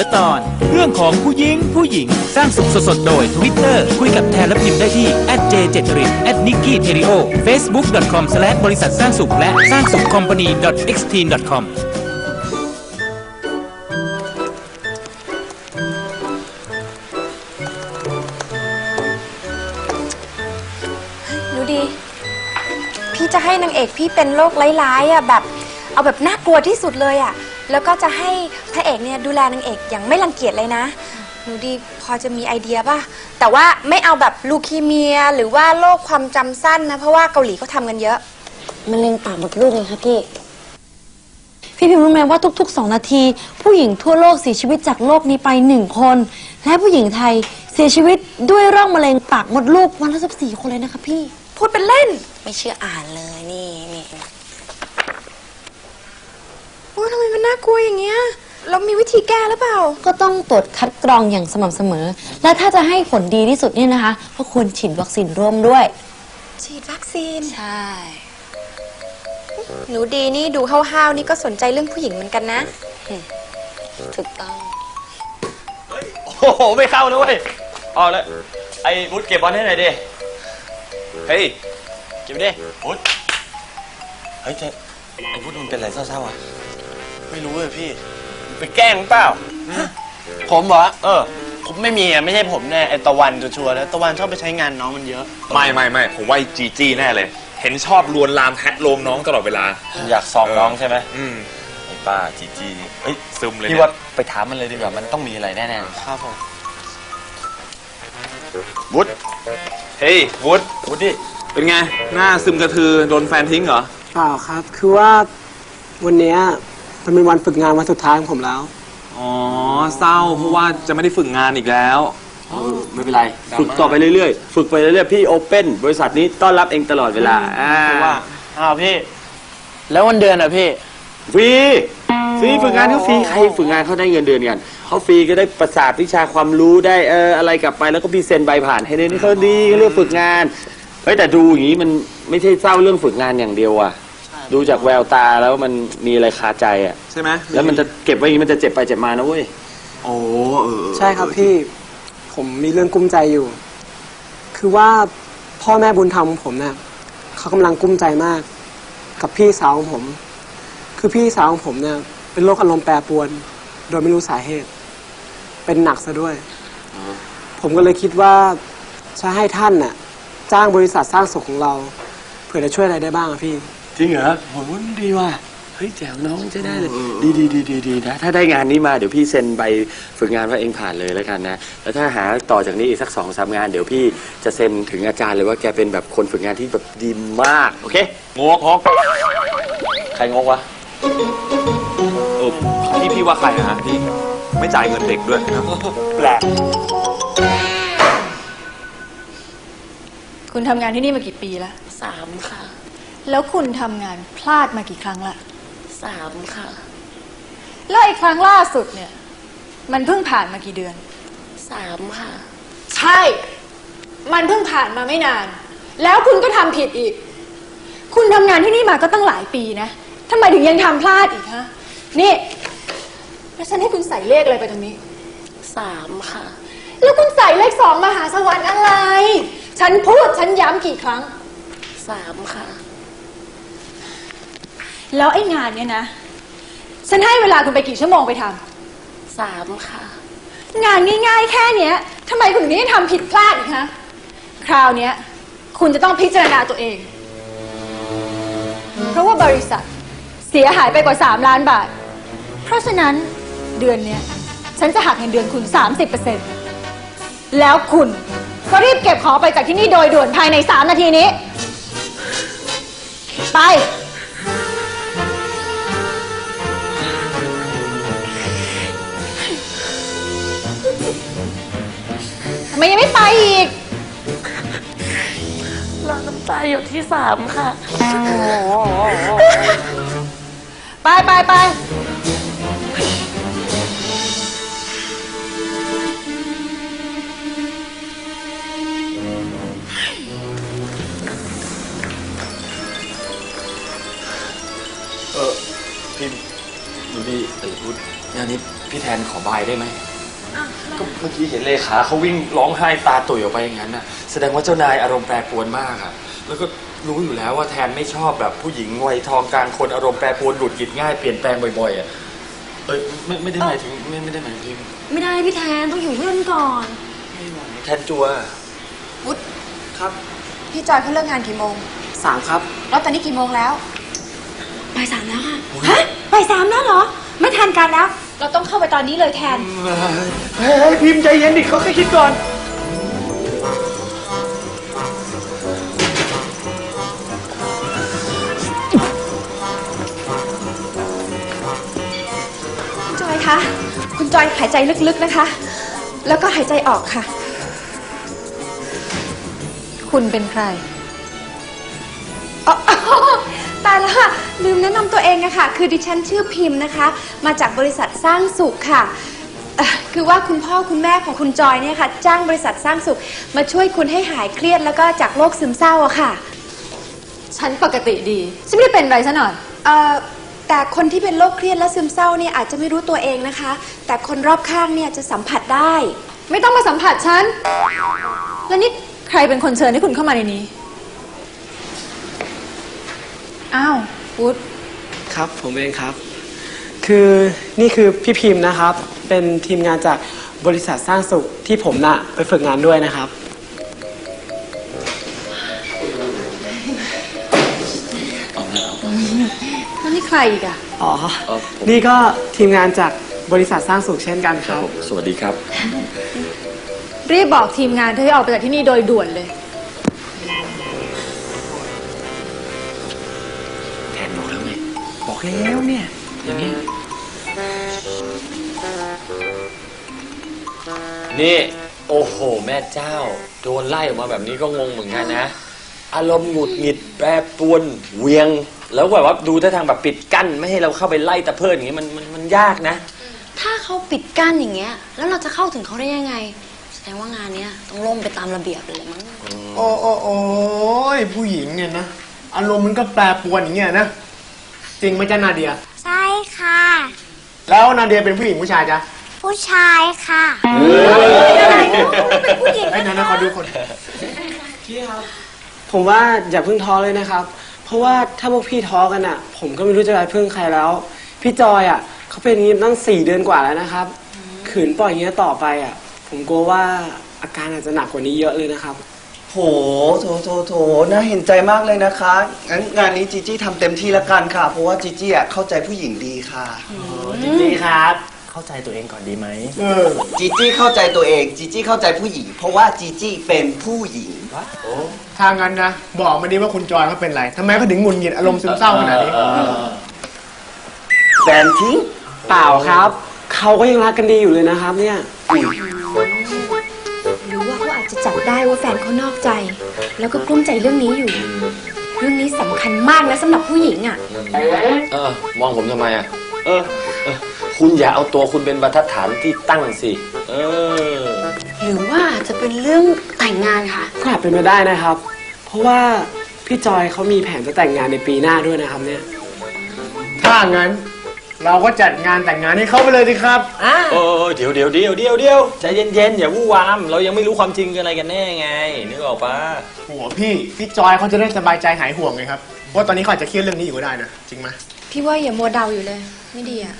อตอน เรื่องของผู้หญิงผู้หญิงสร้างสุขสดๆโดย Twitter คุยกับแทนและพิมพ์ได้ที่ j 7 r i t n i k k i t e r i o facebook.com บริษัทสร้างสุขและสร้างสุข company xt com หนูดี พี่จะให้นางเอกพี่เป็นโรคร้ายๆอะแบบ เอาแบบน่ากลัวที่สุดเลยอะ แล้วก็จะให้พระเอกเนี่ยดูแลนางเอกอย่างไม่รังเกียจเลยนะ หนูดีพอจะมีไอเดียป่ะ แต่ว่าไม่เอาแบบลูคีเมียหรือว่าโรคความจำสั้นนะ เพราะว่าเกาหลีเขาทำกันเยอะมะเร็งปากมดลูกไงคะพี่ พี่พิมพ์รู้ไหมว่าทุกๆ2นาที ผู้หญิงทั่วโลกเสียชีวิตจากโรคนี้ไปหนึ่งคน และผู้หญิงไทยเสียชีวิตด้วยโรคมะเร็งปากมดลูกวันละสิบสี่คนเลยนะคะพี่ พูดเป็นเล่น ไม่เชื่ออ่านเลยนี่นี่โอ้ยทำไมมันน่ากลัวอย่างเงี้ยแล้วมีวิธีแก้หรือเปล่า ก็ต้องตรวจคัดกรองอย่างสม่ำเสมอ และถ้าจะให้ผลดีที่สุดเนี่ยนะคะก็ควรฉีดวัคซีนร่วมด้วย ฉีดวัคซีน ใช่ หนูดีนี่ดูห้าวๆนี่ก็สนใจเรื่องผู้หญิงเหมือนกันนะ ถูกต้อง โอ้โห ไม่เข้านะเว้ยออกแล้วไอ้วุฒเก็บบอลให้หน่อยดิ เฮ้ย เก็บไปดิวุฒเฮ้ยเจ๊ไอ้วุฒมันเป็นอะไรเศร้าๆอะ ไม่รู้เลยพี่ ไปแกล้งเปล่า ผมเหรอ เออ ผมไม่มีอะ ไม่ใช่ผมแน่ไอตะวันชัวร์ๆแล้วตะวันชอบไปใช้งานน้องมันเยอะ ไม่ไม่ไม่ผมว่าไอ้จีจี้แน่เลย เห็นชอบลวนลามแทะโลมน้องตลอดเวลา อยากซ้อมน้องใช่ไหมอืมไอ้ป้าจีจีนี่เฮ้ยซึมเลยพี่เนี่ยว่าไปถามมันเลยดีกว่ามันต้องมีอะไรแน่ครับผมๆวุฒเฮ้ยวุฒวุฒดิเป็นไง หน้าซึมกระทือโดนแฟนทิ้งเหรอ เปล่าครับ คือว่าวันเนี้ย มันเป็นวันฝึกงานวันสุดท้ายของผมแล้ว อ๋อ เศร้าเพราะว่าจะไม่ได้ฝึกงานอีกแล้ว ไม่เป็นไร ฝึกต่อไปเรื่อยๆ ฝึกไปเรื่อยๆ พี่โอเ n นบริษัทนี้ต้อนรับเองตลอดเวลาอ่าคือว่าอ้าวพี่ แล้ววันเดือนอะพี่ ฟรี ฟรีฝึกงานเขาฟรี ใครฝึกงานเขาได้เงินเดือนกัน เขาฟรีก็ได้ประสาทวิชาความรู้ได้เอออะไรกลับไปแล้วก็พี่เซ็นใบผ่านให้เนี่ยนี่เขาดีเขาเรียกฝึกงาน เฮ้ยแต่ดูอย่างนี้มันไม่ใช่เศร้าเรื่องฝึกงานอย่างเดียวอะ ดูจากแววตาแล้วมันมีอะไรคาใจอะ ใช่ไหมแล้วมันจะเก็บไว้อย่างนี้มันจะเจ็บไปเจ็บมานะเว้ย โอ้เออใช่ครับพี่ ผมมีเรื่องกุ้มใจอยู่ คือว่าพ่อแม่บุญธรรมของผมเนี่ยเขากำลังกุ้มใจมาก กับพี่สาวของผม คือพี่สาวของผมเนี่ย เป็นโรคอารมณ์แปรปรวน โดยไม่รู้สาเหตุ เป็นหนักซะด้วย ผมก็เลยคิดว่าจะให้ท่านน่ะ จ้างบริษัทสร้างสุขของเรา เผื่อจะช่วยอะไรได้บ้างอะพี่ จริงเหรอโหดีว่ะเฮ้ยแจ๋วน้องจะได้เลยดีดีดีดีดีนะถ้าได้งานนี้มาเดี๋ยวพี่เซ็นใบฝึกงานว่าเองผ่านเลยแล้วกันนะแล้วถ้าหาต่อจากนี้อีกสักสองสามงานเดี๋ยวพี่จะเซ็นถึงอาจารย์เลยว่าแกเป็นแบบคนฝึกงานที่แบบดีมากโอเคงกงกใครงกวะเออพี่พี่ว่าใครอะฮะที่ไม่จ่ายเงินเด็กด้วยนะแปลกคุณทำงานที่นี่มากี่ปีแล้วสามค่ะ แล้วคุณทำงานพลาดมากี่ครั้งละสามค่ะ แล้วไอ้ครั้งล่าสุดเนี่ย มันเพิ่งผ่านมากี่เดือน สามค่ะ ใช่ มันเพิ่งผ่านมาไม่นาน แล้วคุณก็ทำผิดอีก คุณทำงานที่นี่มาก็ตั้งหลายปีนะทำไมถึงยังทำพลาดอีกฮะ นี่แล้วฉันให้คุณใส่เลขอะไรไปตรงนี้ สามค่ะ แล้วคุณใส่เลขสองมหาสวรรค์อะไร ฉันพูดฉันย้ำกี่ครั้ง สามค่ะ แล้วไอ้งานเนี่ยนะ ฉันให้เวลาคุณไปกี่ชั่วโมงไปทำสามค่ะงานง่ายๆ แค่เนี้ยทำไมคุณถึงได้ทำผิดพลาดอีกฮะคราวเนี้ยคุณจะต้องพิจารณาตัวเอง เพราะว่าบริษัทเสียหายไปกว่า 3 ล้านบาท เพราะฉะนั้นเดือนเนี้ยฉันจะหักเงินเดือนคุณ 30%แล้วคุณก็รีบเก็บของไปจากที่นี่โดยด่วนภายใน 3 นาทีนี้ ไป ไม่ยังไม่ไปอีก รอน้ำตาหยดที่สามค่ะ ไปไปไปเออพี่ดูดีเอ้ยพูดงานนี้พี่แทนขอบายได้ไหม ก็เมื่อกี้เห็นเลขาเขาวิ่งร้องไห้ตาตุยออกไปอย่างนั้นน่ะแสดงว่าเจ้านายอารมณ์แปรปรวนมากอะแล้วก็รู้อยู่แล้วว่าแทนไม่ชอบแบบผู้หญิงวัยทองกลางคนอารมณ์แปรปรวนหลุดหงิดง่ายเปลี่ยนแปลงบ่อยๆอะเอ้ยไม่ไม่ได้หมายถึงไม่ไม่ได้หมายถึงพิมพ์ไม่ได้พี่แทนต้องอยู่เพื่อนก่อน แทนจัววุฒครับพี่จอยเขาเลิกงานกี่โมง สามครับ แล้วตอนนี้กี่โมงแล้วบ่ายสามแล้วค่ะฮะบ่ายสามแล้วเหรอ ไม่ทันกันแล้ว เราต้องเข้าไปตอนนี้เลยแทน เฮ้ยพิมพ์ใจเย็นดิเขาแค่คิดก่อน คุณจอยคะ คุณจอยหายใจลึกๆนะคะ แล้วก็หายใจออกค่ะ คุณเป็นใครอ๋อตายแล้วค่ะ ลืมแนะนำตัวเองนะคะคือดิฉันชื่อพิมพ์นะคะ มาจากบริษัทสร้างสุขค่ะเอ่อคือว่าคุณพ่อคุณแม่ของคุณจอยเนี่ยค่ะ จ้างบริษัทสร้างสุข มาช่วยคุณให้หายเครียดแล้วก็จากโรคซึมเศร้าอะค่ะ ฉันปกติดี ฉันไม่ได้เป็นอะไรซะหน่อย เอ่อแต่คนที่เป็นโรคเครียดและซึมเศร้าเนี่ยอาจจะไม่รู้ตัวเองนะคะ แต่คนรอบข้างเนี่ยจะสัมผัสได้ ไม่ต้องมาสัมผัสฉัน แล้วนี่ใครเป็นคนเชิญให้คุณเข้ามาในนี้ อ้าว วุฒครับผมเองครับ คือนี่คือพี่พิมพ์นะครับ เป็นทีมงานจากบริษัทสร้างสุขที่ผมน่ะไปฝึกงานด้วยนะครับ แล้วนี่ใครอีกอะอ๋อเออผม นี่ก็ทีมงานจากบริษัทสร้างสุขเช่นกันครับสวัสดีครับ รีบบอกทีมงานเธอให้ออกไปจากที่นี่โดยด่วนเลย แล้วเนี่ย อย่างนี้ นี่ โอ้โห แม่เจ้า โดนไล่ออกมาแบบนี้ก็งงเหมือนกันนะ อารมณ์หงุดหงิดแปรปรวนเหวียง แล้วแบบว่าดูท่าทางแบบปิดกั้น ไม่ให้เราเข้าไปไล่ตะเพิดอย่างนี้มันมันมันยากนะ ถ้าเขาปิดกั้นอย่างเงี้ย แล้วเราจะเข้าถึงเขาได้ยังไง แสดงว่างานเนี้ยต้องล่มไปตามระเบียบเลยมั้ง โอ้โอ้โอ้ยผู้หญิงเนี่ยนะ อารมณ์มันก็แปรปรวนอย่างเงี้ยนะ จริงไหมจ๊ะนาเดีย ใช่ค่ะ แล้วนาเดียเป็นผู้หญิงผู้ชายจ๊ะผู้ชายค่ะไอ้ยนั่นนะขอดูคนผมว่าอย่าเพิ่งท้อเลยนะครับ เพราะว่าถ้าพวกพี่ท้อกันอะ ผมก็ไม่รู้จะไปพึ่งใครแล้ว พี่จอยอะเขาเป็นอย่างนี้ตั้งสี่เดือนกว่าแล้วนะครับ ขืนปล่อยอย่างนี้ยต่อไปอะ ผมกลัวว่าอาการอาจจะหนักกว่านี้เยอะเลยนะครับ โหโถโถโถน่าเห็นใจมากเลยนะคะงั้นงานนี้จีจี้ทำเต็มที่ละกันค่ะ เพราะว่าจีจี้อะเข้าใจผู้หญิงดีค่ะจีจี้ครับ เข้าใจตัวเองก่อนดีไหมเออจีจี้เข้าใจตัวเอง จีจี้เข้าใจผู้หญิง เพราะว่าจีจี้เป็นผู้หญิง ถ้างั้นนะ บอกมาดิว่าคุณจอยเขาเป็นไรทำไมเขาถึงหงุดหงิดอารมณ์ซึมเศร้าขนาดนี้ แฟนทิ้งเปล่าครับ เขาก็ยังรักกันดีอยู่เลยนะครับเนี่ยห ได้ว่าแฟนเขานอกใจ แล้วก็กลุ้มใจเรื่องนี้อยู่ เรื่องนี้สำคัญมากนะสำหรับผู้หญิงอะ เออมองผมทำไมอะเออเออ คุณอย่าเอาตัวคุณเป็นบรรทัดฐานที่ตั้งสิ เออ หรือว่าจะเป็นเรื่องแต่งงานค่ะ ก็อาจเป็นไปได้นะครับ เพราะว่าพี่จอยเขามีแผนจะแต่งงานในปีหน้าด้วยนะครับเนี่ย ถ้างั้น เราก็จัดงานแต่งงานให้เขาไปเลยสิครับเออเดี๋ยวเดี๋ยวเดี๋ยวเดี๋ยวเดี๋ยวใจเย็นๆอย่าวู่วาม เรายังไม่รู้ความจริงอะไรกันแน่ไงนึกออกปะโหพี่พี่จอยเขาจะได้สบายใจหายห่วงไงครับเพราะว่าตอนนี้เขาอาจจะเครียดเรื่องนี้อยู่ก็ได้นะจริงไหมพี่ว่าอย่ามัวเดาอยู่เลย ไม่ดีอะ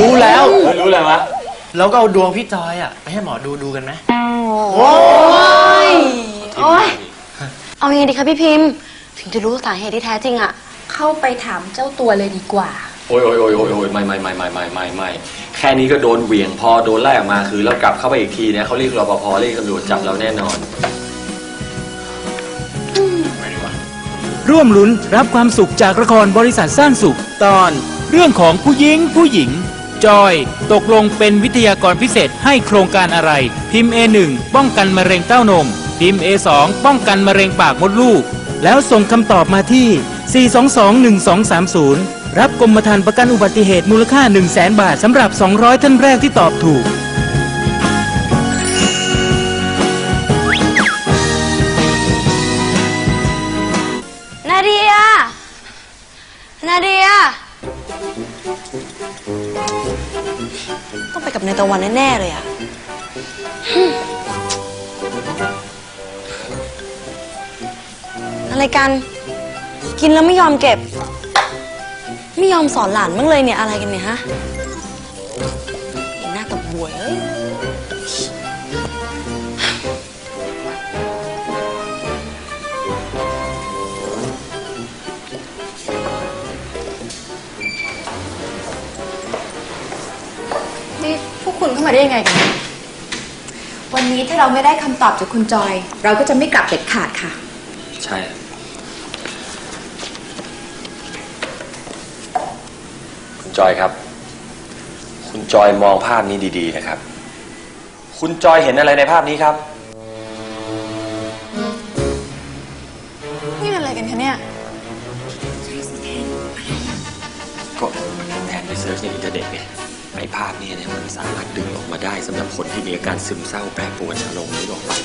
รู้แล้วเออรู้เลยวะแล้วก็เอาดวงพี่จอยอะไปให้หมอดูดูกันไหมโอ้ยโอ้ยเอายังไงดีคะพี่พิมพ์ ถึงจะรู้สาเหตุที่แท้จริงอะเข้าไปถามเจ้าตัวเลยดีกว่า โอ้ยโอ้ยโอ้ยโอ้ยโอ้ยไม่ไม่ไม่ไม่ไม่ไม่ไม่แค่นี้ก็โดนเหวี่ยงพอโดนไล่ออกมาคือเรากลับเข้าไปอีกทีเนี่ยเขาเรียกรปภเรียกตำรวจจับเราแน่นอนร่วมลุ้นรับความสุขจากละครบริษัทสร้างสุขตอน เรื่องของผู้หญิงผู้หญิง จอย ตกลงเป็นวิทยากรพิเศษให้โครงการอะไร พิมพ์ A1 ป้องกันมะเร็งเต้านม พิมพ์ A2 ป้องกันมะเร็งปากมดลูก แล้วส่งคำตอบมาที่ 4221230 รับกรมธรรม์ประกันอุบัติเหตุมูลค่า 1 0 0 0 0แบาทสำหรับ 200 ท่านแรกที่ตอบถูก นาเดีย นาเดีย ต้องไปในายตะวันแน่ๆเลยอะฮึ่มอะไรกัน กินแล้วไม่ยอมเก็บ ไม่ยอมสอนหลานบ้างเลยเนี่ยอะไรกันเนี่ยฮะไอ้หน้าตะบวยเอ้ยนี่พวกคุณเข้ามาได้ยังไงกัน วันนี้ถ้าเราไม่ได้คำตอบจากคุณจอย เราก็จะไม่กลับเด็ดขาดค่ะ ใช่ คุณ จอยครับ คุณจอยมองภาพนี้ดี ๆ นะครับ คุณจอยเห็นอะไรในภาพนี้ครับ นี่มันอะไรกันคะเนี่ย ก็แทนไปเซิร์ชในอินเทอร์เน็ตไงไอ้ภาพนี้เนี่ยมันสามารถดึงออกมาได้สำหรับคนที่มีอาการซึมเศร้าแปรปรวนอารมณ์นี้ออกมา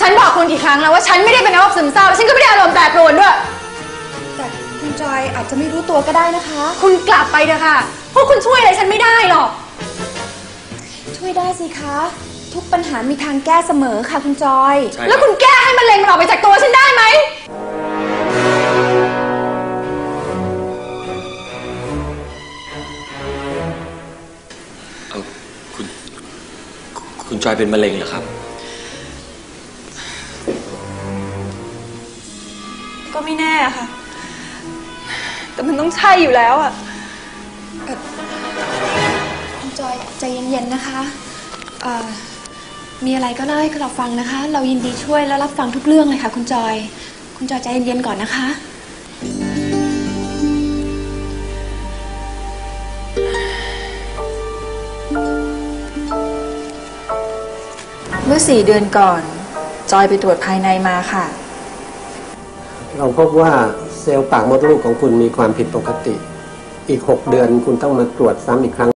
ฉันบอกคุณกี่ครั้งแล้วว่าฉันไม่ได้เป็นโรคซึมเศร้าและฉันก็ไม่ได้อารมณ์แปรปรวนด้วยแต่คุณ จอยอาจจะไม่รู้ตัวก็ได้นะคะ คุณกลับไปเถอะค่ะเพราะคุณช่วยอะไรฉันไม่ได้หรอก ช่วยได้สิคะ ทุกปัญหามีทางแก้เสมอค่ะคุณจอย ใช่แล้วคคุรับณแก้ให้มะเร็งมันออกไปจากตัวฉันได้ไหม เอาคุณคุณจอยเป็นมะเร็งเหรอครับ ต่มันต้องใช่อยู่แล้วอะคุณจอยใจเย็นๆนะคะเอ่อมีอะไรก็เล่าให้เราฟังนะคะ เรายินดีช่วยและรับฟังทุกเรื่องเลยค่ะ คุณจอย คุณจอยใจเย็นๆก่อนนะคะ เมื่อสี่เดือนก่อน จอยไปตรวจภายในมาค่ะ เราพบว่าเซลล์ปากมดลูกของคุณมีความผิดปกติ อีก 6 เดือนคุณต้องมาตรวจซ้ำอีกครั้ง